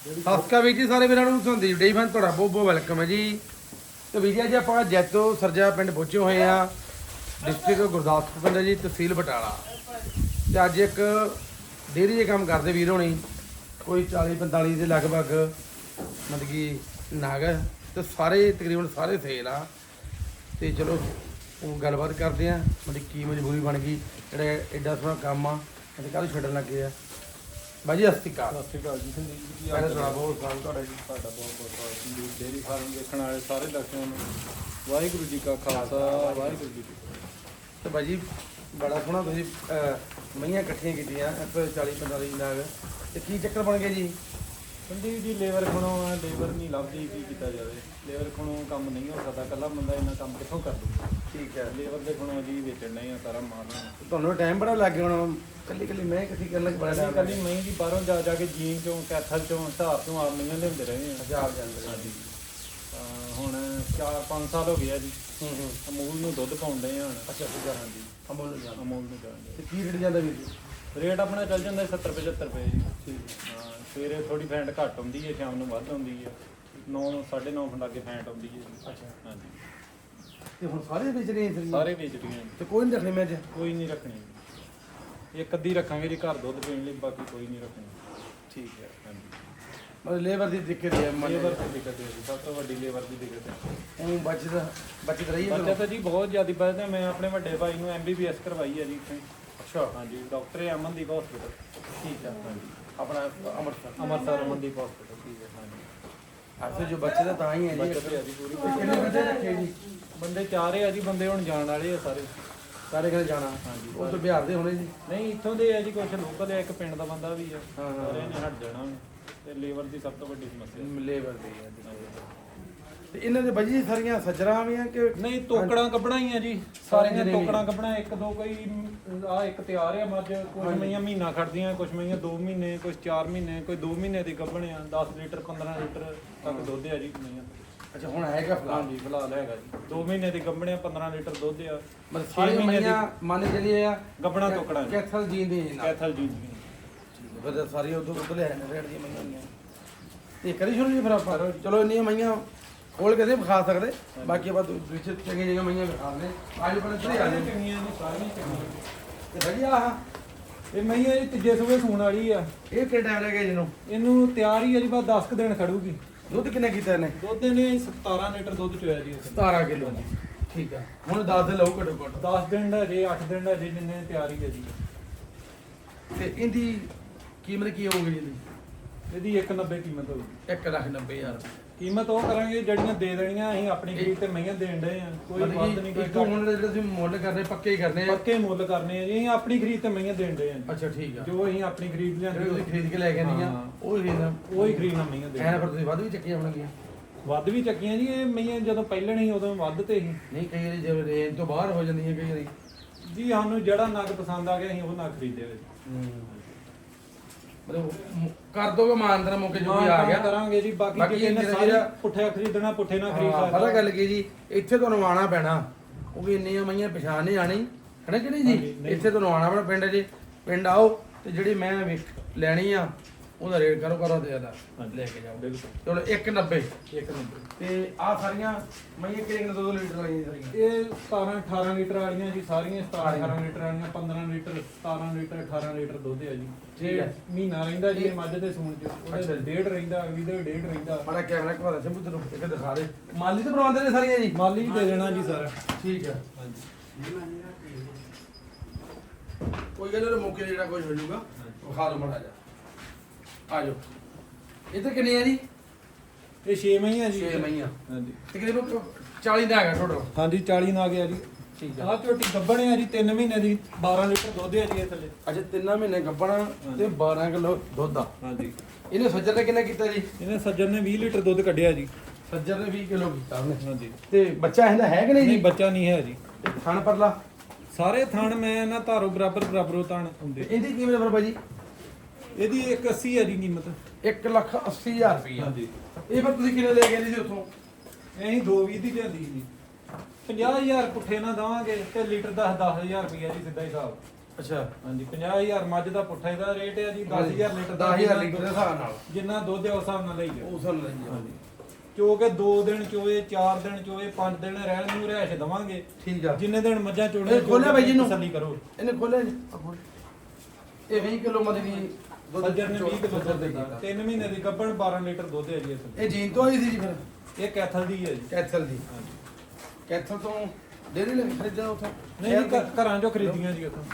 ਸਤਿ ਸ਼੍ਰੀ ਅਕਾਲ ਵੀਰ ਜੀ ਸਾਰੇ ਵੀਰਾਂ ਨੂੰ ਸੰਦੀਪ ਡੇਈ ਫਨ, ਤੁਹਾਡਾ ਬਹੁਤ ਬਹੁਤ ਵੈਲਕਮ ਹੈ ਜੀ। ਤੇ ਵੀਰ ਜੀ, ਅੱਜ ਆਪਾਂ ਜੈਤੋ ਸਰਜਾ ਪਿੰਡ ਪਹੁੰਚੇ ਹੋਏ ਆ ਡਿਸਟ੍ਰਿਕਟ ਗੁਰਦਾਸਪੁਰ ਪਿੰਡ ਹੈ ਜੀ, ਤਹਿਸੀਲ ਬਟਾਲਾ। ਤੇ ਅੱਜ ਇੱਕ ਡੇਅਰੀ ਦੇ ਕੰਮ ਕਰਦੇ ਵੀਰ ਹੋਣੀ। ਕੋਈ 40 45 ਦੇ ਲਗਭਗ, ਮਤਲਬ ਕਿ ਨਾਗ ਹੈ। ਤੇ ਸਾਰੇ ਤਕਰੀਬਨ ਸਾਰੇ ਸੇਲ ਆ। ਤੇ ਚਲੋ ਉਹ ਗੱਲਬਾਤ ਕਰਦੇ ਆ ਮਤਲਬ ਕੀ ਮਜਬੂਰੀ ਬਣ ਗਈ। ਜਿਹੜਾ ਐਡਾ ਸੋਹਣਾ ਕੰਮ ਆ ਤੇ ਕੱਲ ਛੱਡਣ ਲੱਗੇ ਆ। ਬਾਜੀ ਸਤਿ ਸ਼੍ਰੀ ਅਕਾਲ। ਸਤਿ ਸ਼੍ਰੀ ਅਕਾਲ ਜੀ। ਸੰਦੀਪ ਜੀ ਕੀ ਪਹਿਲਾਂ ਹਾਲ ਤੁਹਾਡਾ ਬਹੁਤ ਸਵਾਗਤ ਤੁਹਾਡਾ ਜੀ ਤੁਹਾਡਾ ਬਹੁਤ ਬਹੁਤ ਸਵਾਗਤ ਸੰਦੀਪ ਡੇਅਰੀ ਫਾਰਮ ਦੇਖਣ ਵਾਲੇ ਸਾਰੇ ਦਰਸ਼ਕਾਂ ਨੂੰ ਵਾਹਿਗੁਰੂ ਜੀ ਕਾ ਖਾਲਸਾ ਵਾਹਿਗੁਰੂ ਜੀ ਕੀ ਫਤਿਹ। ਤੇ ਬਾਜੀ ਬੜਾ ਸੋਹਣਾ ਤੁਸੀਂ ਮਈਆਂ ਇਕੱਠੀਆਂ ਕੀਤੀਆਂ 40 45 ਨਾਗ ਤੇ ਕੀ ਚੱਕਰ ਬਣ ਗਿਆ ਜੀ? ਸੰਦੀਪ ਜੀ ਲੇਬਰ ਖਣੋ ਆ ਲੇਬਰ ਨਹੀਂ ਲੱਭਦੀ ਕੀ ਕੀਤਾ ਜਾਵੇ। ਲੇਬਰ ਖਣੋ ਕੰਮ ਨਹੀਂ ਹੋ ਸਕਦਾ ਕੱਲਾ ਬੰਦਾ ਇੰਨਾ ਕੰਮ ਕਿੱਥੋਂ ਕਰ ਦੂਗਾ ਠੀਕ ਹੈ। ਲੇਬਰ ਦੇ ਖਣੋ ਜੀ ਵੇਚਣ ਨਹੀਂ ਆ ਸਾਰਾ ਮਾਲ। ਤੁਹਾਨੂੰ ਟਾਈਮ ਬੜਾ ਲੱਗ ਗਿਆ ਹੁਣ। ਕੱਲੀ ਕੱਲੀ ਮੈਂ ਇਕੱਠੀ ਕਰਨ ਲੱਗ ਬੜਾ ਕੱਲੀ ਟਾਈਮ ਕੱਲੀ ਮਹੀਂ ਦੀ ਬਾਹਰੋਂ ਜਾ ਜਾ ਕੇ ਜੀਨ ਚੋਂ ਕੈਥਲ ਚੋਂ ਹਿਸਾਬ ਤੋਂ ਆਪ ਨਹੀਂ ਲਿਆਉਂਦੇ ਰਹੇ ਆ। ਪੰਜਾਬ ਜਾਂਦੇ ਹਾਂਜੀ। ਹੁਣ 4-5 ਸਾਲ ਹੋ ਗਏ ਆ ਜੀ। ਹੂੰ ਹੂੰ। ਅਮੂਲ ਨੂੰ ਦੁੱਧ ਪਾਉਂਦੇ ਆ ਹੁਣ। ਅੱਛਾ ਠੀਕ ਹੈ ਹਾਂਜੀ। ਅਮੋਲ ਨੂੰ ਜਾਣਾ ਅਮੂਲ ਨੂੰ ਜਾਣਦੇ ਤੇ ਕੀ ਰੇਟ ਜਾਂਦਾ ਵੀਰ ਰੇਟ ਆਪਣਾ ਚੱਲ ਜਾਂਦਾ 70 75 ਰੁਪਏ ਜੀ। ਠੀਕ। ਹਾਂ ਸਵੇਰੇ ਥੋੜੀ ਫੈਂਟ ਘੱਟ ਹੁੰਦੀ ਹੈ ਸ਼ਾਮ ਨੂੰ ਵੱਧ ਹੁੰਦੀ ਹੈ। 9 9:30 ਫੰਡਾ ਕੇ ਫੈਂਟ ਹੁੰਦੀ ਹੈ। ਅੱਛਾ। ਹਾਂਜੀ। ਤੇ ਹੁਣ ਸਾਰੇ ਵੇਚ ਰਹੇ ਆ ਸਾਰੇ ਵੇਚਦੀਆਂ ਜੀ। ਤੇ ਕੋਈ ਨਹੀਂ ਰੱਖਣੇ ਮੈਂ ਅੱਜ? ਕੋਈ ਨਹੀਂ ਰੱਖਣੀ ਇੱਕ ਅੱਧੀ ਰੱਖਾਂਗੇ ਜੀ ਘਰ ਦੁੱਧ ਪੀਣ ਲਈ ਬਾਕੀ ਕੋਈ ਨਹੀਂ ਰੱਖਣੀ। ਠੀਕ ਹੈ। ਹਾਂਜੀ। ਮਤਲਬ ਲੇਬਰ ਦੀ ਦਿੱਕਤ ਹੈ ਮੰਨ ਲੇਬਰ ਦੀ। ਦਿੱਕਤ ਹੈ ਜੀ ਸਭ ਤੋਂ ਵੱਡੀ ਲੇਬਰ ਦੀ ਦਿੱਕਤ ਹੈ। ਉਹ ਬਚਤ ਬਚਤ ਰਹੀ ਹੈ ਬੱਚਾ ਤਾਂ ਜੀ ਬਹੁਤ ਜ਼ਿਆਦਾ ਬਚਦਾ ਮੈਂ ਆਪਣੇ ਵੱਡੇ ਭਾਈ ਨੂੰ ਐਮਬੀਬੀਐਸ ਕਰਵਾਈ ਹੈ ਜੀ ਇੱਥੇ। ਅੱਛਾ। ਹਾਂਜੀ ਡਾਕਟਰ ਹੈ ਅਮਨਦੀਪ ਹਸਪੀਟਲ ਠੀਕ ਹੈ। ਹਾਂਜੀ। ਆਪਣਾ ਅੰਮ੍ਰਿਤਸਰ। ਅੰਮ੍ਰਿਤਸਰ ਅਮਨਦੀਪ ਹਸਪੀਟਲ ਠੀਕ ਹੈ ਹਾਂਜੀ। ਅੱਛਾ ਜੋ ਬੱਚੇ ਦਾ ਤਾਂ ਹੀ ਹੈ ਜੀ। ਬੱਚਤ ਹੈ ਜੀ ਪੂਰੀ। ਕਿੰਨੇ ਬੰਦੇ ਰੱਖੇ ਜੀ? ਬੰਦੇ ਚਾਰ ਆ ਜੀ ਬੰਦੇ ਹੁਣ ਜਾਣ ਵਾਲੇ ਆ ਸਾਰੇ। ਸਾਰੇ ਘਰੇ ਜਾਣਾ। ਹਾਂਜੀ ਉਹ ਤੋਂ ਬਿਹਾਰ ਦੇ ਹੋਣੇ ਜੀ। ਨਹੀਂ ਇੱਥੋਂ ਦੇ ਆ ਜੀ ਕੁਝ ਲੋਕਲ ਆ ਇੱਕ ਪਿੰਡ ਦਾ ਬੰਦਾ ਵੀ ਆ। ਹਾਂ, ਹਾਂ। ਸਾਰੇ ਨੇ ਹਟ ਜਾਣਾ ਤੇ ਲੇਬਰ ਦੀ ਸਭ ਤੋਂ ਵੱਡੀ ਸਮੱਸਿਆ। ਲੇਬਰ ਦੀ ਹੈ ਤੇ ਇਹਨਾਂ ਦੇ ਬਾਜੀ ਸਾਰੀਆਂ ਸੱਜਰਾਂ ਵੀ ਆ ਕਿ ਨਹੀਂ ਤੋਕੜਾਂ ਕੱਢਣਾ ਹੀ ਆ ਜੀ। ਸਾਰੀਆਂ ਨੇ ਵੀ। ਤੋਕੜਾਂ ਕੱਢਣਾ ਇੱਕ ਦੋ ਕੋਈ ਆ ਇੱਕ ਤਿਆਰ ਆ ਮੱਝ ਕੁਝ ਮਈਆਂ ਮਹੀਨਾ ਖੜਦੀਆਂ ਕੁਝ ਮਈਆਂ 2 ਮਹੀਨੇ ਕੁਝ 4 ਮਹੀਨੇ ਕੋਈ 2 ਮਹੀਨੇ ਦੀ ਗੱਭਣ ਆ 10 ਲੀਟਰ 15 ਲੀਟਰ ਤੱਕ ਦੁੱਧ ਆ ਜੀ ਮਈਆਂ ਅੱਛਾ ਹੁਣ ਹੈਗਾ ਫਿਲਹਾਲ। ਹਾਂਜੀ ਫਿਲਹਾਲ ਹੈਗਾ ਜੀ। 2 ਮਹੀਨੇ ਦੀ ਗੱਭਣ ਆ 15 ਲੀਟਰ ਦੁੱਧ ਆ। ਮਤਲਬ ਛੇ ਸਾਰੀਆਂ ਮਹੀਨੇ ਦੀ- ਮਈਆਂ ਮੰਨ ਚਲੀਏ ਆ ਗੱਭਣਾ ਤੋਕੜਾਂ ਜੀ। ਕੈਥਲ ਜੀ ਦੇ ਨਾਲ ਕੈਥਲ ਜੀ ਫਿਰ ਸਾਰੀ ਉਦੋਂ ਉਦੋਂ ਲੈ ਆਣੇ ਰੇਟ ਦੀਆਂ ਮਈਆਂ ਹੁੰਦੀਆਂ। ਤੇ ਕਰੀ ਸ਼ੁਰੂ ਜੀ ਫਿਰ ਆਪਾਂ। ਚਲੋ ਇੰਨੀਆਂ ਮਈਆਂ ਖੋਲ ਕੇ ਦੇ ਵਿਖਾ ਸਕਦੇ। ਬਾਕੀ ਆਪਾਂ ਦੂ- ਵਿੱਚ ਚੰਗੀ ਜਗ੍ਹਾ ਮਈਆਂ ਵਿਖਾ ਦੇ ਪਰ ਇੱਥੇ ਹੀ ਆ ਸਾਰੀਆਂ ਜਾਏ ਚੰਗੀਆਂ ਜੀ ਸਾਰੀਆਂ ਚੰਗੀਆਂ ਤੇ ਵਧੀਆ ਆ ਇਹ ਮਈਆਂ ਜੀ ਤੀਜੇ ਸੂਬੇ ਸੂਣ ਵਾਲੀ ਆ। ਇਹ ਕਿਹੜਾ ਟਾਈਮ ਲੱਗਿਆ ਜਿਹਨੂੰ ਇਹਨੂੰ? ਤਿਆਰ ਹੀ ਆ ਜੀ ਬਸ 10 ਕੁ ਦਿਨ ਖੜੂਗੀ। ਦੁੱਧ ਕਿੰਨੇ ਕੀਤਾ ਇਹਨੇ? ਦੁੱਧ ਨੇ 17 ਲੀਟਰ ਦੁੱਧ ਚੋਇਆ ਜੀ ਇਸ 17 ਕਿਲੋ। ਠੀਕ ਆ। ਹੁਣ 10 ਦੇ ਲਊ ਘਟੋ ਘਟ। 10 ਦਿਨ ਦਾ ਜੇ 8 ਦਿਨ ਦਾ ਜੇ ਜਿੰਨੇ ਤਿਆਰੀ ਹੈ ਜੀ। ਤੇ ਇਹਦੀ ਕੀਮਤ ਕੀ ਹੋਊਗੀ ਇਹਦੀ? ਇਹਦੀ 190 ਕੀਮਤ ਹੋਊਗੀ। 1 ਲੱਖ 90 ਹਜ਼ਾਰ। ਕੀਮਤ ਉਹ ਕਰਾਂਗੇ ਜਿਹੜੀਆਂ ਦੇ ਦੇਣੀਆਂ ਅਸੀਂ ਆਪਣੀ ਖਰੀਦ ਤੇ ਮਹੀਆਂ ਦੇਣ ਡਏ ਆ। ਕੋਈ ਵੱਧ ਨਹੀਂ ਕੋਈ ਇੱਕ ਹੁਣ ਜਿਹੜੇ ਤੁਸੀਂ ਮੁੱਲ ਕਰਨੇ ਪੱਕੇ ਹੀ ਕਰਨੇ ਆ। ਪੱਕੇ ਮੁੱਲ ਕਰਨੇ ਆ ਜੀ ਅਸੀਂ ਆਪਣੀ ਖਰੀਦ ਤੇ ਮਹੀਆਂ ਦੇਣ ਡਏ ਆ। ਜੀ। ਅੱਛਾ ਠੀਕ ਆ। ਜੋ ਅਸੀਂ ਆਪਣੀ ਖਰੀਦ ਜਿਹੜੇ ਲਿਆਂਦੀ ਤੁਸੀਂ ਖਰੀਦ ਕੇ ਲੈ ਕੇ ਨਹੀਂ ਆ ਹਾਂ। ਉਹ ਹੀ ਖਰੀਦਣਾ ਉਹ ਹੀ ਖਰੀਦਣਾ ਮਹੀਆਂ ਐਂ ਦੇਣ ਫਿਰ ਤੁਸੀਂ ਵੱਧ ਵੀ ਚੱਕੀਆਂ ਹੋਣਗੀਆਂ। ਵੱਧ ਵੀ ਚੱਕੀਆਂ ਜੀ ਇਹ ਮਹੀਆਂ ਜਦੋਂ ਪਹਿਲਣ ਸੀ ਉਦੋਂ ਵੱਧ ਤੇ ਸੀ। ਨਹੀਂ ਕਈ ਵਾਰੀ ਜਿਵੇਂ ਰੇਂਜ ਤੋਂ ਬਾਹਰ ਹੋ ਜਾਂਦੀਆਂ ਕਈ ਵਾਰੀ। ਜੀ ਸਾਨੂੰ ਜਿਹੜਾ ਨਗ ਪਸੰਦ ਆ ਗਿਆ ਅਸੀਂ ਉਹ ਨਗ ਖਰੀਦੇ ਵਿੱਚ ਮਤਲਬ ਮ- ਕਰ ਦੋਗੇ ਮਾਨਦਰ ਮੌਕੇ ਜੋ ਕੋਈ ਆ ਗਿਆ। ਕਰਾਂਗੇ ਜੀ ਬਾਕੀ ਬਾਕੀ ਜਿਹੜਾ- ਸਾਰੇ ਪੁੱਠੇ ਖਰੀਦਣਾ ਪੁੱਠੇ ਨਾ ਖਰੀਦ ਹਾਂ, ਸਕਦਾ। ਪਤਾ ਗੱਲ ਕੀ ਜੀ ਇੱਥੇ ਤੁਹਾਨੂੰ ਆਉਣਾ ਪੈਣਾ। ਕਿਉਂਕਿ ਇੰਨੀਆਂ ਮਈਆਂ ਪਛਾਣ ਨਹੀਂ ਆਣੀ। ਹੈ ਨਾ ਕਿ ਨਹੀਂ ਹਾਂਜੀ, ਜੀ ਨਹੀਂ। ਇੱਥੇ ਤੁਹਾਨੂੰ ਆਉਣਾ ਪੈਣਾ ਪਿੰਡ 'ਚ ਪਿੰਡ ਆਓ ਤੇ ਜਿਹੜੀ ਮੈਂ ਵੇਖ- ਲੈਣੀ ਆ ਉਹਦਾ ਰੇਟ ਕਰੋ ਕਰੋ ਦੇ ਦਾ ਹਾਂਜੀ। ਲੈ ਕੇ ਜਾਓ। ਬਿਲਕੁਲ। ਚਲੋ 190 ਇੱਕ ਨੰਬਰ ਤੇ ਆ ਸਾਰੀਆਂ ਮਈਆਂ ਕਿੰਨੇ ਕਿੰਨੇ ਦੋ ਲੀਟਰ ਵਾਲੀਆਂ ਸਾਰੀਆਂ। ਇਹ 17 18 ਲੀਟਰ ਵਾਲੀਆਂ ਜੀ ਸਾਰੀਆਂ 17 18 ਲੀਟਰ ਵਾਲੀਆਂ 15 ਲੀਟਰ 17 ਲੀਟਰ 18 ਲੀਟਰ ਦੁੱਧ ਆ ਜੀ। ਠੀਕ ਜੇ ਹੈ। ਮਹੀਨਾ ਰਹਿੰਦਾ ਜੀ ਇਹ ਮੱਝ ਦੇ ਸੂਣ ਚ ਅੱਛਾ ਉਹਦੇ। ਡੇਢ ਰਹਿੰਦਾ ਅਗਲੀ ਦੇ ਡੇਢ ਰਹਿੰਦਾ। ਬੜਾ ਕੈਮਰਾ ਘਵਾ ਦੇ ਸ਼ੰਭੂ ਤੈਨੂੰ ਇੱਕ ਦਿਖਾ ਦੇ। ਮਾਲੀ ਤੇ ਬਣਵਾਉਂਦੇ ਨੇ ਸਾਰੀਆਂ ਜੀ? ਮਾਲੀ ਵੀ ਦੇ ਦੇਣਾ ਜੀ ਸਾਰਾ। ਠੀਕ ਹੈ। ਹਾਂਜੀ। ਕੋਈ ਗੱਲ ਨਹੀਂ ਮੌਕੇ ਤੇ ਜਿਹੜਾ ਕੁਝ ਹੋ ਜਾਊਗਾ ਵਿਖਾ ਲਓ ਮੜਾ ਜਾ ਆ ਜਾਓ ਇੱਧਰ ਕਿੰਨੇ ਆ ਜੀ? ਇਹ 6 ਮਹੀਆਂ ਜੀ। 6 ਮਈਆਂ ਹਾਂਜੀ। ਤਕਰੀਬਨ 40 ਦਾ ਹੈਗਾ ਟੋਟਲ ਹਾਂਜੀ 40 ਨਾ ਗਿਆ ਜੀ। ਠੀਕ ਆਹ ਝੋਟੀ ਗੱਬਣ ਆ ਜੀ 3 ਮਹੀਨੇ ਦੀ 12 ਲੀਟਰ ਦੁੱਧ ਆ ਜੀ ਇਹ ਥੱਲੇ। ਅੱਛਾ ਤਿੰਨਾਂ ਮਹੀਨੇ ਗੱਬਣਾ ਤੇ 12 ਕਿਲੋ ਦੁੱਧ ਆ। ਹਾਂਜੀ। ਇਹਨੇ ਸੱਜਰ ਨੇ ਕਿੰਨਾ ਕੀਤਾ ਜੀ? ਇਹਨੇ ਸੱਜਣ ਨੇ 20 ਲੀਟਰ ਦੁੱਧ ਕੱਢਿਆ ਜੀ। ਸੱਜਰ ਨੇ 20 ਕਿਲੋ ਕੀਤਾ ਉਹਨੇ। ਹਾਂਜੀ। ਤੇ ਬੱਚਾ ਇਹਦਾ ਹੈ ਕਿ ਨਹੀਂ ਨਹੀਂ ਜੀ ਬੱਚਾ ਨਹੀਂ ਹੈ ਜੀ। ਥਣ ਪਰਲਾ? ਸਾਰੇ ਥਣ ਮੈਂ ਨਾ ਧਾਰੋ ਬਰਾਬਰ ਬਰਾਬਰੋਂ ਥਣ ਹੁੰਦੇ। ਇਹਦੀ ਕੀਮਤ ਬਾਬਾ ਜੀ ਇਹਦੀ 180 ਹੈ ਜੀ ਕੀਮਤ। 1 ਲੱਖ 80 ਹਜ਼ਾਰ ਰੁਪਈਆ। ਹਾਂਜੀ। ਇਹ ਫਿਰ ਤੁਸੀਂ ਕਿੰਨੇ ਲੈ ਗਏ ਜੀ ਉੱਥੋਂ? ਅਸੀਂ 220 ਦੀ ਲਿਆਂਦੀ ਜੀ। 50000 ਪੁੱਠੇ ਨਾ ਦਵਾਂਗੇ ਤੇ ਲੀਟਰ ਦਾ 10000 ਰੁਪਇਆ ਜੀ ਸਿੱਧਾ ਹਿਸਾਬ। ਅੱਛਾ। ਹਾਂਜੀ 50000 ਮੱਝ ਦਾ ਪੁੱਠਾ ਇਹਦਾ ਰੇਟ ਹੈ ਜੀ 10000 ਲੀਟਰ ਦਾ 10000 ਲੀਟਰ ਦੇ ਹਿਸਾਬ ਨਾਲ। ਜਿੰਨਾ ਦੁੱਧ ਹੈ ਉਸ ਹਿਸਾਬ ਨਾਲ ਲਈ ਜਾਓ। ਉਸ ਨੂੰ ਲੈਂਦੇ ਹਾਂਜੀ। ਚੋ ਕੇ 2 ਦਿਨ ਚੋਏ 4 ਦਿਨ ਚੋਏ 5 ਦਿਨ ਰਹਿਣ ਨੂੰ ਰਹਿਸ਼ ਦਵਾਂਗੇ। ਠੀਕ ਆ। ਜਿੰਨੇ ਦਿਨ ਮੱਝਾਂ ਚੋਣੇ ਇਹ ਖੋਲਿਆ ਬਾਈ ਜੀ ਇਹਨੂੰ? ਤਸੱਲੀ ਕਰੋ। ਇਹਨੇ ਖੋਲਿਆ ਜੀ? ਆਹ ਖੋਲ। ਇਹ 20 ਕਿਲੋ ਮਤਲਬ ਕਿ ਸੱਜਰ ਨੇ 20 ਕਿਲੋ ਦੁੱਧ ਦੇ ਦਿੱਤਾ। 3 ਮਹੀਨੇ ਦੀ ਗੱਭਣ 12 ਲੀਟਰ ਦੁੱਧ ਹੈ ਜੀ ਇਸ ਇਹ ਜੀਨ ਤੋਂ ਆਈ ਸੀ ਜੀ ਫਿਰ। ਇਹ ਕੈਥਲ ਦੀ ਹੈ ਜੀ। ਕੈਥਲ ਦੀ। ਕੈਥਲ ਤੋਂ ਡੇਰੀ ਲੈ ਖਰੀਦਿਆ ਉੱਥੇ? ਨਹੀਂ ਨਹੀਂ ਘ- ਘਰਾਂ ਚੋਂ ਖਰੀਦੀਆਂ ਜੀ ਉੱਥੋਂ।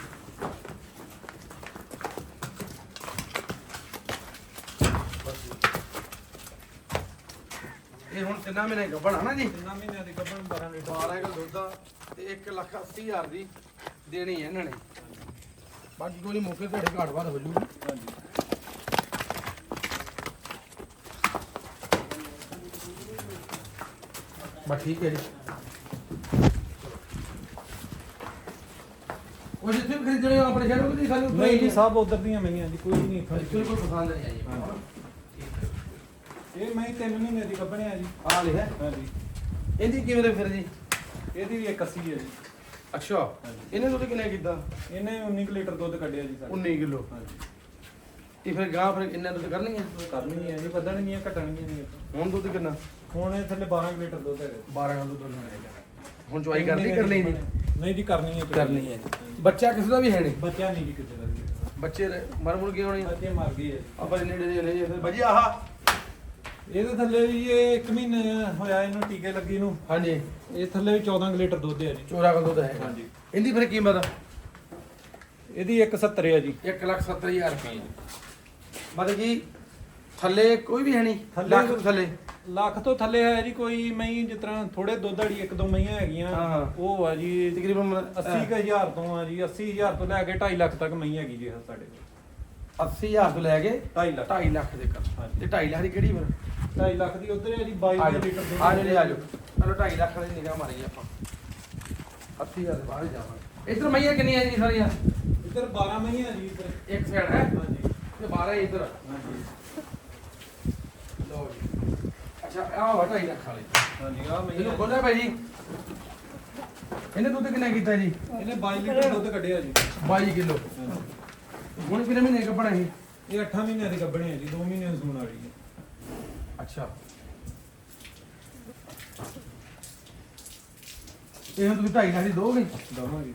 ਇਹ ਹੁਣ ਤਿੰਨਾਂ ਮਹੀਨੇ ਗੱਭਣ ਨਾ ਜੀ? 3 ਮਹੀਨਿਆਂ ਦੀ ਗੱਭਣ 12 ਲੀਟਰ। 12 ਕਿਲੋ ਦੁੱਧ ਆ ਤੇ 1 ਲੱਖ 80 ਹਜ਼ਾਰ ਦੀ ਦੇਣੀ ਹੈ ਇਹਨਾਂ ਨੇ। ਬਾਕੀ ਕੋਈ ਮੌਕੇ ਤੁਹਾਡੇ ਘਾਟ ਹੋ ਜੂਗੀ। ਹਾਂਜੀ। ਬਸ ਠੀਕ ਹੈ ਜੀ। ਉਹ ਜਿੱਥੇ ਵੀ ਖਰੀਦਣੇ ਹੋ ਆਪਣੇ ਸ਼ਹਿਰੋਂ ਕਿ ਸਾਨੂੰ ਨਹੀਂ ਜੀ ਸਭ ਉਧਰ ਦੀਆਂ ਮਹੀਆਂ ਜੀ ਕੋਈ ਨਹੀਂ ਇੱਥੋਂ ਦੀ। ਕੋਈ ਪਸੰਦ ਨਹੀਂ ਆਈ ਹਾਂ। ਇਹ ਮੈਂ 3 ਮਹੀਨੇ ਦੀ ਹੈ ਜੀ। ਆ ਲਿਆ ਹਾਂਜੀ ਇਹਦੀ ਕਿਵੇਂ ਦੇ ਫਿਰ ਜੀ? ਇਹਦੀ ਵੀ 81 ਹੈ ਜੀ। ਅੱਛਾ ਹਾਂਜੀ। ਇਹਨੇ ਦੁੱਧ ਕਿੰਨੇ ਕੀਤਾ? ਇਹਨੇ 19 ਕੁ ਲੀਟਰ ਦੁੱਧ ਕੱਢਿਆ ਜੀ ਸਾਡੇ। 19 ਕਿਲੋ। ਹਾਂਜੀ ਇਹ ਫਿਰ ਗਾਂ ਫਿਰ ਇੰਨਾ ਦੁੱਧ ਕਰਨੀ ਹੈ ਕਰਨੀ ਹੈ ਜੀ ਵਧਣਗੀਆਂ ਘਟਣਗੀਆਂ ਨਹੀਂ। ਹੁਣ ਦੁੱਧ ਕਿੰਨਾ? ਹੁਣ ਇਹ ਥੱਲੇ 12 ਕੁ ਲੀਟਰ ਦੁੱਧ ਹੈਗਾ। 12 ਕਿਲੋ ਦੁੱਧ ਹੋਣਾ ਹੁਣ ਚੁਆਈ ਕਰਨੀ ਕਰਨੀ ਜੀ ਨਹੀਂ ਜੀ ਕਰਨੀ ਹੈ। ਕਰਨੀ ਹੈ ਬੱਚਾ ਕਿਸੇ ਦਾ ਵੀ ਹੈ ਨਹੀਂ? ਬੱਚਾ ਨਹੀਂ ਜੀ ਕਿਸੇ ਦਾ ਵੀ। ਬੱਚੇ ਮਰ ਮੁਰ ਗਏ ਹੋਣੇ ਬੱਚੇ ਮਰ ਗਏ ਹੈ ਜੀ। ਆਪਾਂ ਨੇੜੇ ਦੇ ਨਹੀਂ ਫਿਰ ਭਾਜੀ ਆਹ। ਇਹਦੇ ਥੱਲੇ ਵੀ ਇਹ 1 ਮਹੀਨੇ ਹੋਇਆ ਇਹਨੂੰ ਟੀਕੇ ਲੱਗੀ ਨੂੰ। ਹਾਂਜੀ। ਇਹ ਥੱਲੇ ਵੀ 14 ਕੁ ਲੀਟਰ ਦੁੱਧ ਹੈ ਜੀ। ਚੋਰਾ ਕਿਲੋ ਦਾ ਹੈ। ਹਾਂਜੀ। ਇਹਦੀ ਫਿਰ ਕੀਮਤ? ਇਹਦੀ 170 ਹੈ ਜੀ। 170000 ਰੁਪਏ। ਮਤਲਬ ਕਿ ਥੱਲੇ ਕੋਈ ਵੀ ਹੈ ਨਹੀਂ? ਥੱਲੇ- ਲੱਖ ਤੋਂ ਥੱਲੇ। ਲੱਖ ਤੋਂ ਥੱਲੇ ਹੈ ਜੀ ਕੋਈ ਮਈ ਜਿਸ ਤਰ੍ਹਾਂ ਥੋੜੇ ਦੁੱਧ ਵਾਲੀ ਇੱਕ ਦੋ ਮਈਆਂ ਹੈਗੀਆਂ ਹਾਂ, ਹਾਂ। ਉਹ ਆ ਜੀ ਤਕਰੀਬਨ 80000 ਤੋਂ ਆ ਜੀ 80000 ਤੋਂ ਲੈ ਕੇ 2.5 ਲੱਖ ਤੱਕ ਮਈ ਹੈਗੀ ਜੀ ਸਾਡੇ ਕੋਲ। 80000 ਤੋਂ ਲੈ ਕੇ 2.5 ਲੱਖ। 2.5 ਲੱਖ ਦੇ ਕਰ ਹਾਂਜੀ। ਤੇ 2.5 ਲੱਖ ਦੀ ਕਿਹੜੀ ਫਿਰ? 2.5 ਲੱਖ ਦੀ ਉਧਰ ਹੈ ਜੀ 22 ਆ ਜਾਓ। ਲੀਟਰ ਦੁੱਧ ਆ ਜਾਓ ਜੀ, ਆ ਜਾਓ। ਚਲੋ 2.5 ਲੱਖ ਦੀ ਨਿਗਾਹ ਮਾਰੀ ਆਪਾਂ। 80000 ਦੇ ਬਾਹਰ ਹੀ ਜਾਵਾਂਗੇ। ਇੱਧਰ ਮਈਆਂ ਕਿੰਨੀਆਂ ਜੀ ਸਾਰੀਆਂ? ਇੱਧਰ 12 ਮਈਆਂ ਜੀ ਇੱਧਰ। ਇੱਕ ਸਾਈਡ ਹੈ। ਹਾਂਜੀ ਤੇ 12 ਇੱਧਰ। ਹਾਂਜੀ ਲਓ ਜੀ। ਅੱਛਾ ਆਹ ਵਾ 2.5 ਲੱਖ ਵਾਲੀ। ਹਾਂਜੀ ਆ ਮਈਆਂ ਇਹਨੂੰ ਖੋਲਿਆ ਭਾਈ ਜੀ। ਇਹਨੇ ਦੁੱਧ ਕਿੰਨਾ ਕੀਤਾ ਜੀ? ਇਹਨੇ 22 ਲੀਟਰ ਦੁੱਧ ਕੱਢਿਆ ਜੀ। 22 ਕਿਲੋ। ਹੁਣ ਕਿੰਨੇ ਮਹੀਨੇ ਕੱਪੜਾ ਇਹ ਇਹ 8 ਮਹੀਨਿਆਂ ਦੀ ਗੱਭਣੀ ਹੈ ਜੀ 2 ਮਹੀਨਿਆਂ ਦੀ ਸੂਣ ਵਾਲੀ ਹੈ। ਅੱਛਾ। ਇਹ ਤੁਸੀਂ 2.5 ਲੱਖ ਦੀ ਦੋਗੇ? ਦਵਾਂਗੇ।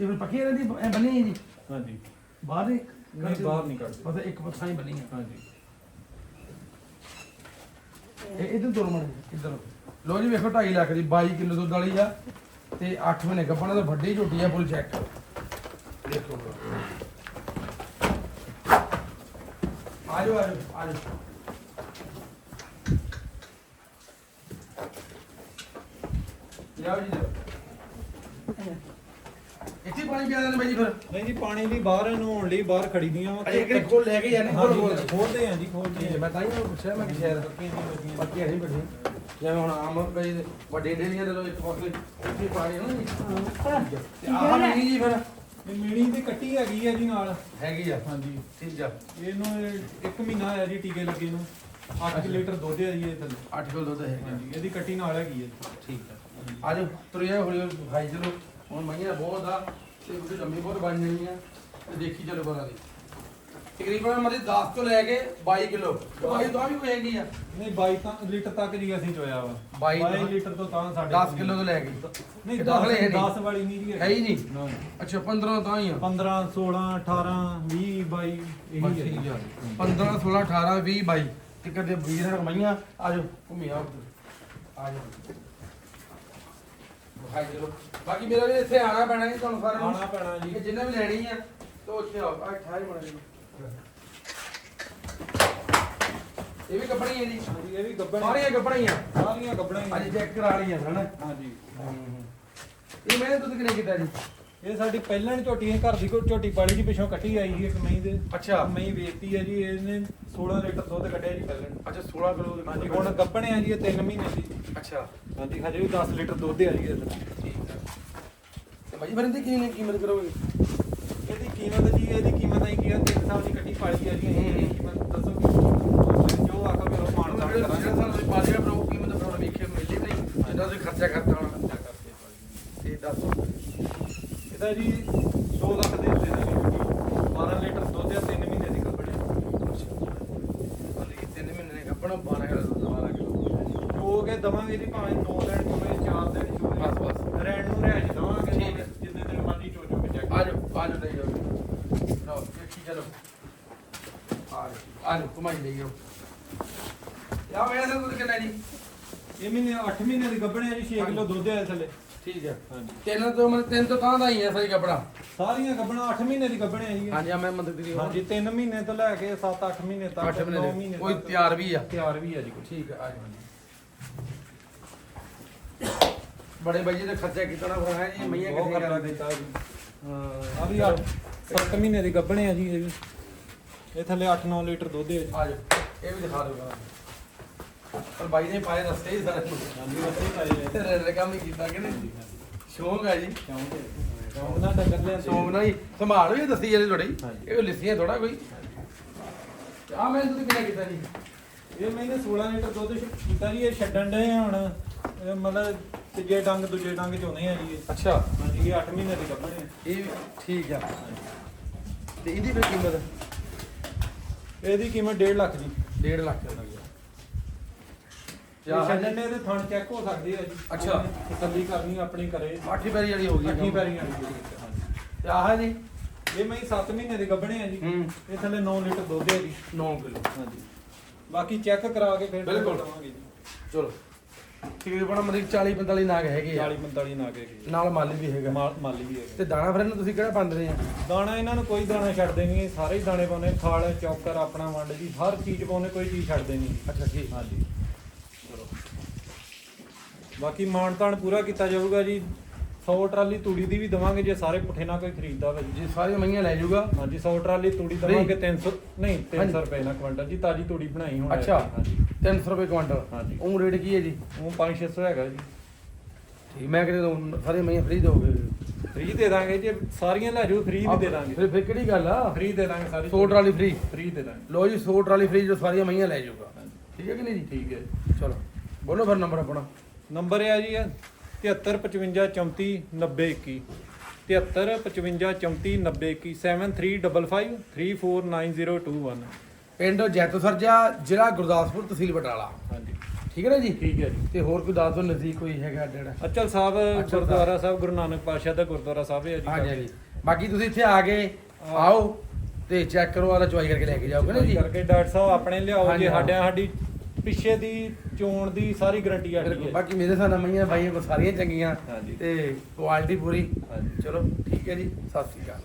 ਇਹ ਪੱਕੀ ਇਹਨਾਂ ਦੀ ਐ ਬੰਨੀ ਹੈ ਜੀ? ਹਾਂਜੀ। ਬਾਹਰ ਨਹੀਂ ਨਹੀਂ ਬਾਹਰ ਨਹੀਂ ਕੱਢਦੇ। ਬਸ ਇੱਕ ਪੱਖਾ ਹੀ ਬੰਨੀ ਹੈ ਹਾਂਜੀ। ਇਹ ਇਧਰ ਤੋਂ ਮੜ ਇਧਰ ਲੋ ਜੀ ਵੇਖੋ 2.5 ਲੱਖ ਦੀ 22 ਕਿਲੋ ਦੁੱਧ ਵਾਲੀ ਆ ਤੇ 8 ਮਹੀਨੇ ਕੱਪੜਾ ਤਾਂ ਵੱਡੀ ਝੋਟੀ ਆ ਫੁੱਲ ਚੈੱਕ ਦੇਖੋ। ਆਜੋ ਆਜੋ ਆਜੋ। ਲਿਆਓ ਜੀ ਲਿਆਓ। ਇੱਥੇ ਪਾਣੀ ਪਿਆ ਦੇਣਾ ਬਾਈ ਜੀ ਫਿਰ। ਨਹੀਂ ਜੀ ਪਾਣੀ ਵੀ ਬਾਹਰ ਨਹਾਉਣ ਲਈ ਬਾਹਰ ਖੜੀ ਦੀਆਂ ਵਾਂ। ਅਜੇ ਕਿਹੜੇ ਕੋਲ ਲੈ ਕੇ ਜਾਣੇ ਕੋਲ ਕੋਲ ਹਾਂਜੀ, ਖੋਲਦੇ ਆ ਜੀ ਖੋਲਦੇ ਠੀਕ ਹੈ, ਆ ਮੈਂ ਤਾਂ ਹੀ ਪੁੱਛਿਆ ਮੈਂ ਕਿ ਸ਼ਾਇਦ ਪੱਕੀਆਂ ਨਹੀਂ ਲੱਗੀਆਂ ਬਾਕੀ ਅਸੀਂ ਬੜੀ ਜਿਵੇਂ ਹੁਣ ਆਮ ਕਈ ਵੱਡੇ ਡੇਰੀਆਂ ਦੇ ਲੋ ਇੱਕ ਪਾਸੇ ਇੱਥੇ ਪਾਣੀ ਹੋਣਾ ਜੀ। ਤੇ ਆਹ ਨਹੀਂ ਜੀ ਫਿਰ। ਇਹ ਮੀਣੀ ਦੀ ਕੱਟੀ ਹੈਗੀ ਆ ਜੀ ਨਾਲ। ਹੈਗੀ ਆ। ਹਾਂਜੀ। ਠੀਕ ਆ। ਇਹਨੂੰ ਇਹ ਇੱਕ ਮਹੀਨਾ ਹੋਇਆ ਜੀ ਟੀਕੇ ਲੱਗੇ ਨੂੰ। 8 ਲੀਟਰ ਦੁੱਧ ਹੈ ਜੀ ਇਹ ਥੱਲੇ। 8 ਕਿਲੋ ਦੁੱਧ ਹੈਗਾ। ਹਾਂਜੀ ਇਹਦੀ ਕੱਟੀ ਨਾਲ ਹੈਗੀ ਹੈ ਜੀ ਠੀਕ ਆ। ਆਜੋ ਤੁਰਿਆ ਹੌਲੀ ਹੌਲੀ ਖਾਈ ਚਲੋ ਹੁਣ ਮਈਆਂ ਬਹੁਤ ਆ ਤੇ ਉਹਦੀ ਲੰਮੀ ਬਹੁਤ ਬਣ ਜਾਣੀ ਆ ਤੇ ਦੇਖੀ ਚਲੋ ਬਰਾ ਦੀ ਤਕਰੀਬਨ ਮਤਲਬ 10 ਤੋਂ ਲੈ ਕੇ 22 ਕਿਲੋ। 22 ਤੋਂ ਵੀ ਹੋਏਗੀ ਆ। ਨਹੀਂ 22 ਤਾਂ ਲੀਟਰ ਤੱਕ ਜੀ ਅਸੀਂ ਚੋਇਆ ਵਾ। 22 22 ਲੀਟਰ ਤੋਂ ਤਾਂ ਸਾਡੇ 10 ਕਿਲੋ ਤੋਂ ਲੈ ਕੇ। ਨਹੀਂ ਇਹ 10 ਹਲੇ ਹੈ ਨਹੀਂ। 10 ਵਾਲੀ ਨਹੀਂ ਜੀ ਹੈ ਹੀ ਨਹੀਂ। ਅੱਛਾ 15 ਤਾਂ ਹੀ ਆ। 15 16 18 20 22 ਇਹੀ ਹੈ। ਠੀਕ ਜੀ। ਆ। 15 16 18 20 22 ਤੇ ਕਦੇ ਵੀਰ ਰਮਈਆਂ ਆਜੋ ਘੁੰਮੀ ਆਓ। ਆਜੋ ਭਾਈ ਚਲੋ ਬਾਕੀ ਮੇਰਾ ਵੀ ਇੱਥੇ ਆਣਾ ਪੈਣਾ ਜੀ ਤੁਹਾਨੂੰ ਸਾਰਿਆਂ ਨੂੰ। ਆਉਣਾ ਪੈਣਾ ਜੀ। ਜਿੰਨੇ ਵੀ ਲੈਣੀ ਆ ਤਾਂ ਉੱਥੇ ਆਓ। ਆ ਠਾਈ ਬਣਾ ਜੀ ਇਹ ਵੀ ਕੱਪੜੀਆਂ ਜੀ। ਹਾਂਜੀ ਇਹ ਵੀ ਗੱਬਣ ਸਾਰੀਆਂ ਕੱਪੜੀਆਂ ਸਾਰੀਆਂ ਗੱਬਣਾਂ ਹੀ ਆ। ਅੱਜ ਚੈੱਕ ਕਰਾ ਲਈਆਂ ਹਨ ਹਾਂਜੀ। ਇਹ ਮੈਂ ਦੁੱਧ ਕਿੰਨੇ ਕੀਤਾ ਜੀ? ਇਹ ਸਾਡੀ ਪਹਿਲਾਂ ਦੀ ਝੋਟੀ ਹੈ ਘਰ ਦੀ ਕੋਈ ਝੋਟੀ ਪਾਲੀ ਜੀ ਪਿੱਛੋਂ ਕੱਟੀ ਆਈ ਸੀ ਇੱਕ ਮਹੀਂ ਦੇ। ਅੱਛਾ। ਮਹੀਂ ਵੇਚਤੀ ਹੈ ਜੀ ਇਹਨੇ 16 ਲੀਟਰ ਦੁੱਧ ਕੱਢਿਆ ਜੀ ਪਹਿਲਾਂ। ਅੱਛਾ 16 ਕਿਲੋ ਹਾਂਜੀ ਹੁਣ ਗੱਬਣੇ ਆ ਜੀ ਇਹ 3 ਮਹੀਨੇ ਦੀ। ਅੱਛਾ। ਹਾਂਜੀ ਹਜੇ ਵੀ 10 ਲੀਟਰ ਦੁੱਧ ਆ ਜੀ ਇਹਦਾ ਠੀਕ ਆ ਤੇ ਭਾਜੀ ਫਿਰ ਇਹਦੀ ਕਿੰਨੀ ਕੀਮਤ ਕਰੋਗੇ? ਇਹਦੀ ਕੀਮਤ ਜੀ ਇਹਦੀ ਕੀਮਤ ਹੈ ਕਿ 3 ਸਾਲ ਦੀ ਕੱਟੀ ਪਾਲੀ ਆ ਜੀ ਅਸੀਂ ਇਹਦੀ ਕੀਮਤ ਦੱਸੋ ਕਿ ਜੋ ਆਖੋਗੇ ਉਹ ਮਾਨਤਾ ਕਰਾਂਗੇ ਪਾਲਿਆ ਬਰੋ ਕੀਮਤ ਬਣਾਉਣ ਵੇਖੇ ਮਿਲਦੀ ਨਹੀਂ ਜਿੰਨਾ ਤੁਸੀਂ ਖਰਚਾ ਕਰਤਾ ਹੋਣਾ ਖਰਚਾ ਕਰਕੇ ਪਾਲੀ। ਤੇ ਦੱਸੋ ਇਹਦਾ ਜੀ 2 ਲੱਖ ਦੇ ਦੇ ਦਾਂਗੇ 12 ਲੀਟਰ ਦੁੱਧ ਆ 3 ਮਹੀਨੇ ਦੀ ਕੱਪੜੇ ਅਲੀ ਤਿੰਨ ਮਹੀਨੇ ਨੇ ਕੱਪਣਾ 12 ਕਿਲੋ 12 ਕਿਲੋ ਜੋ ਕੇ ਦਵਾਂਗੇ ਜੀ ਭਾਵੇਂ 2 ਦਿਨ ਚੋਵੇ 4 ਦਿਨ ਚੋਵੇ ਬਸ ਬਸ। ਰਹਿਣ ਨੂੰ ਰਹਿ ਦਵਾਂਗੇ। ਜਿੰਨੇ ਦਿਨ ਮਰਜ਼ੀ ਚੋ ਚੋ ਕੇ ਚੈੱਕ। ਆ ਜਾਓ ਆ ਜਾਓ ਲੈ ਜਾਓ। ਲਓ ਦੇਖੀ ਚਲੋ। ਆ ਜਾਓ ਆ ਜਾਓ ਲੈ ਜਾਓ। ਯਾ ਮੈਂ ਸਰ ਦੁੱਧ ਕਿੰਨਾ ਜੀ? ਇਹ ਮਹੀਨੇ 8 ਮਹੀਨੇ ਦੀ ਗੱਭਣੇ ਆ ਜੀ 6 ਕਿਲੋ ਦੁੱਧ ਆ ਥੱਲੇ। ਠੀਕ ਹੈ ਹਾਂਜੀ। ਤਿੰਨ ਤੋਂ ਮਤਲਬ ਤਿੰਨ ਤੋਂ ਤਾਂ ਦਾ ਹੀ ਹੈ ਸਾਰੀ ਕੱਪੜਾ ਸਾਰੀਆਂ ਗੱਭਣਾ 8 ਮਹੀਨੇ ਦੀ ਗੱਭਣੇ ਆ ਜੀ ਇਹ। ਹਾਂਜੀ ਆ ਮੈਂ ਮੰਦਰ ਦੀ ਹਾਂਜੀ 3 ਮਹੀਨੇ ਤੋਂ ਲੈ ਕੇ 7-8 ਮਹੀਨੇ ਤੱਕ 8 9 ਮਹੀਨੇ ਮਹੀਨੇ ਦੇ। ਕੋਈ ਤੱਕ। ਤਿਆਰ ਵੀ ਆ। ਤਿਆਰ ਵੀ ਆ ਜੀ ਕੁਝ ਠੀਕ ਹੈ ਆ ਜਾਓ ਬੜੇ ਬਾਈ ਜੀ ਦਾ ਖਰਚਾ ਕਿਤਨਾ ਹੋ ਹੈ ਜੀ ਮਈਆਂ ਬਹੁਤ ਕਿੱਥੇ ਦਿੱਤਾ ਜੀ। ਹਾਂ ਆ ਵੀ 7 ਮਹੀਨੇ ਦੀ ਗੱਭਣੇ ਆ ਜੀ ਇਹ ਵੀ। ਇਹ ਥੱਲੇ 8-9 ਲੀਟਰ ਦੁੱਧ ਹੈ ਜੀ। ਆ ਜਾਓ ਇਹ ਵੀ ਦਿਖਾ ਦਿਓ ਪਰ ਬਾਈ ਨੇ ਪਾਏ ਦੱਸੇ ਹੀ ਸਾਰੇ ਹਾਂਜੀ ਬੱਚੇ ਪਾਏ ਆ ਦੇ ਕੰਮ ਹੀ ਕੀਤਾ ਕਿ ਨਹੀਂ? ਸ਼ੌਂਕ ਹੈ ਜੀ। ਸ਼ੌਂਕ ਹੈ ਸ਼ੌਂਕ ਨਾਲ ਡੰਗਰ ਲਿਆਂਦੇ। ਸ਼ੌਂਕ ਨਾਲ ਹੀ। ਸੰਭਾਲ ਵੀ ਦੱਸੀ ਤੁਹਾਡੀ ਹਾਂਜੀ। ਇਹ ਲਿਸੀਆਂ ਥੋੜਾ ਕੋਈ। ਆ ਮੈਂ ਤੁਸੀਂ ਕਿੰਨਾ ਕੀਤਾ ਜੀ? ਇਹ ਮੈਨੇ 16 ਲੀਟਰ ਦੁੱਧ ਕੀਤਾ ਜੀ ਇਹ ਛੱਡਣ ਦੇ ਹੁਣ। ਮਤਲਬ ਤੀਜੇ ਡੰਗ ਦੂਜੇ ਡੰਗ ਚ ਆਉਂਦੇ ਆ ਜੀ। ਅੱਛਾ। ਹਾਂਜੀ ਇਹ 8 ਮਹੀਨੇ ਦੀ ਆ ਇਹ ਠੀਕ ਆ। ਤੇ ਇਹਦੀ ਫਿਰ ਕੀਮਤ? ਇਹਦੀ ਕੀਮਤ 1.5 ਲੱਖ ਜੀ। 1.5 ਲੱਖ। ਇਹ ਛੱਡਣ ਦੇ ਥਣ ਚੈੱਕ ਹੋ ਸਕਦੇ ਆ ਜੀ। ਅੱਛਾ। ਤਸੱਲੀ ਕਰਨੀ ਆਪਣੀ ਕਰੇ ਅੱਠੀ ਪੈਰੀ ਵਾਲੀ ਹੋ ਗਈ ਅੱਠੀ ਪੈਰੀ ਵਾਲੀ। ਹਾਂਜੀ। ਤੇ ਆਹ ਜੀ? ਇਹ ਮੈਂ 7 ਮਹੀਨੇ ਦੇ ਗੱਭਣੇ ਆ ਜੀ। ਹੂੰ। ਇਹ ਥੱਲੇ 9 ਲੀਟਰ ਦੁੱਧ ਹੈ ਜੀ। 9 ਕਿਲੋ। ਹਾਂਜੀ। ਬਾਕੀ ਚੈੱਕ ਕਰਾ ਕੇ ਫਿਰ ਬਿਲਕੁਲ। ਦਵਾਂਗੇ ਜੀ। ਚਲੋ। ਤਕਰੀਬਨ ਮਤਲਬ 40 45 ਨਾਗ ਹੈਗੇ ਆ। 40 45 ਨਾ ਕੇ ਜੀ। ਨਾਲ ਮਾਲੀ ਵੀ ਹੈਗਾ। ਮਾਲ ਮਾਲੀ ਵੀ ਹੈਗਾ। ਤੇ ਦਾਣਾ ਫਿਰ ਇਹਨੂੰ ਤੁਸੀਂ ਕਿਹੜਾ ਪਾਉਂਦੇ ਆ? ਦਾਣਾ ਇਹਨਾਂ ਨੂੰ ਕੋਈ ਦਾਣਾ ਛੱਡਦੇ ਨਹੀਂ ਇਹ ਸਾਰੇ ਹੀ ਦਾਣੇ ਪਾਉਂਦੇ ਖਾਲ ਚੌਕਰ ਆਪਣਾ ਵੰਡ ਜੀ ਹਰ ਚੀਜ਼ ਪਾਉਂਦੇ ਕੋਈ ਚੀਜ਼ ਛੱਡਦੇ ਨਹੀਂ। ਅੱਛਾ ਠੀਕ। ਹਾਂਜੀ। ਬਾਕੀ ਮਾਣ ਤਾਣ ਪੂਰਾ ਕੀਤਾ ਜਾਊਗਾ ਜੀ। 100 ਟਰਾਲੀ ਤੂੜੀ ਦੀ ਵੀ ਦਵਾਂਗੇ ਜੇ ਸਾਰੇ ਪੁੱਠੇ ਨਾਲ ਕੋਈ ਖਰੀਦਦਾ ਵਾ ਜੀ ਸਾਰੀਆਂ ਮਈਆਂ ਲੈ ਜਾਊਗਾ? ਹਾਂਜੀ 100 ਟਰਾਲੀ ਤੂੜੀ ਦਵਾਂਗੇ 300 ਨਹੀਂ 300 ਰੁਪਏ ਨਾਲ ਕੁਇੰਟਲ ਜੀ ਤਾਜੀ ਤੂੜੀ ਬਣਾਈ ਹੁਣ। ਅੱਛਾ। ਹਾਂਜੀ। 300 ਰੁਪਏ ਕੁਇੰਟਲ। ਹਾਂਜੀ। ਉਹ ਰੇਟ ਕੀ ਹੈ ਜੀ? ਉਹ 5-600 ਹੈਗਾ ਜੀ। ਠੀਕ ਮੈਂ ਕਿਤੇ ਤਾਂ ਸਾਰੀਆਂ ਮਈਆਂ ਫ੍ਰੀ ਦੋਗੇ ਫ੍ਰੀ ਦੇ ਦਾਂਗੇ ਜੇ ਸਾਰੀਆਂ ਲੈ ਜਾਓ ਫ੍ਰੀ ਵੀ ਦੇ ਦਾਂਗੇ। ਫਿਰ ਫਿਰ ਕਿਹੜੀ ਗੱਲ ਆ? ਫ੍ਰੀ ਦੇ ਦਾਂਗੇ ਸਾਰੀ 100 ਟਰਾਲੀ ਫ੍ਰੀ। ਫ੍ਰੀ ਦੇ ਦਾਂਗੇ। ਲੋ ਜੀ 100 ਟਰਾਲੀ ਫ੍ਰੀ ਜੋ ਸਾਰੀਆਂ ਮਈਆਂ ਲੈ ਜਾਊਗਾ। ਠੀਕ ਹੈ ਕਿ ਨਹੀਂ ਜੀ? ਠੀਕ ਹੈ ਚਲੋ। ਬੋਲੋ ਫਿਰ ਨੰਬਰ ਆਪਣਾ। ਨੰਬਰ ਹੈ ਜੀ 7355 34 90 21 7355 34 90 21 7355 ਪਿੰਡ ਜੈਤੋ ਸਰਜਾ ਜ਼ਿਲ੍ਹਾ ਗੁਰਦਾਸਪੁਰ ਤਹਿਸੀਲ ਬਟਾਲਾ। ਹਾਂਜੀ। ਠੀਕ ਹੈ ਨਾ ਜੀ? ਠੀਕ ਹੈ ਜੀ। ਤੇ ਹੋਰ ਕੋਈ ਦੱਸ ਦਿਓ ਨਜ਼ਦੀਕ ਕੋਈ ਹੈਗਾ ਜਿਹੜਾ? ਅਚਲ ਸਾਹਿਬ। ਗੁਰਦੁਆਰਾ ਸਾਹਿਬ ਗੁਰੂ ਨਾਨਕ ਪਾਤਸ਼ਾਹ ਦਾ ਗੁਰਦੁਆਰਾ ਸਾਹਿਬ ਹੈ ਜੀ। ਹਾਂਜੀ ਹਾਂਜੀ। ਬਾਕੀ ਤੁਸੀਂ ਇੱਥੇ ਆ ਕੇ ਆਓ ਤੇ ਚੈੱਕ ਕਰੋ ਆਲਾ ਚੁਆਈ ਕਰਕੇ ਲੈ ਕੇ ਜਾਓਗੇ ਨਾ ਜੀ? ਕਰਕੇ ਡਾਕਟਰ ਸਾਹਿਬ ਆਪਣੇ ਲਿਆਓ ਜੀ ਹਾਂ। ਸਾਡੇ ਸਾਡੀ ਪਿੱਛੇ ਦੀ ਚੋਣ ਦੀ ਸਾਰੀ ਗਾਰੰਟੀ ਆ ਬਿਲਕੁਲ ਹੈ। ਬਾਕੀ ਮੇਰੇ ਸਾਨਾ ਮਈਆਂ ਬਾਈਆਂ ਕੋ ਸਾਰੀਆਂ ਚੰਗੀਆਂ ਹਾਂਜੀ। ਤੇ ਕੁਆਲਿਟੀ ਪੂਰੀ। ਹਾਂਜੀ। ਚਲੋ ਠੀਕ ਹੈ ਜੀ ਸਤਿ ਸ਼੍ਰੀ ਅਕਾਲ।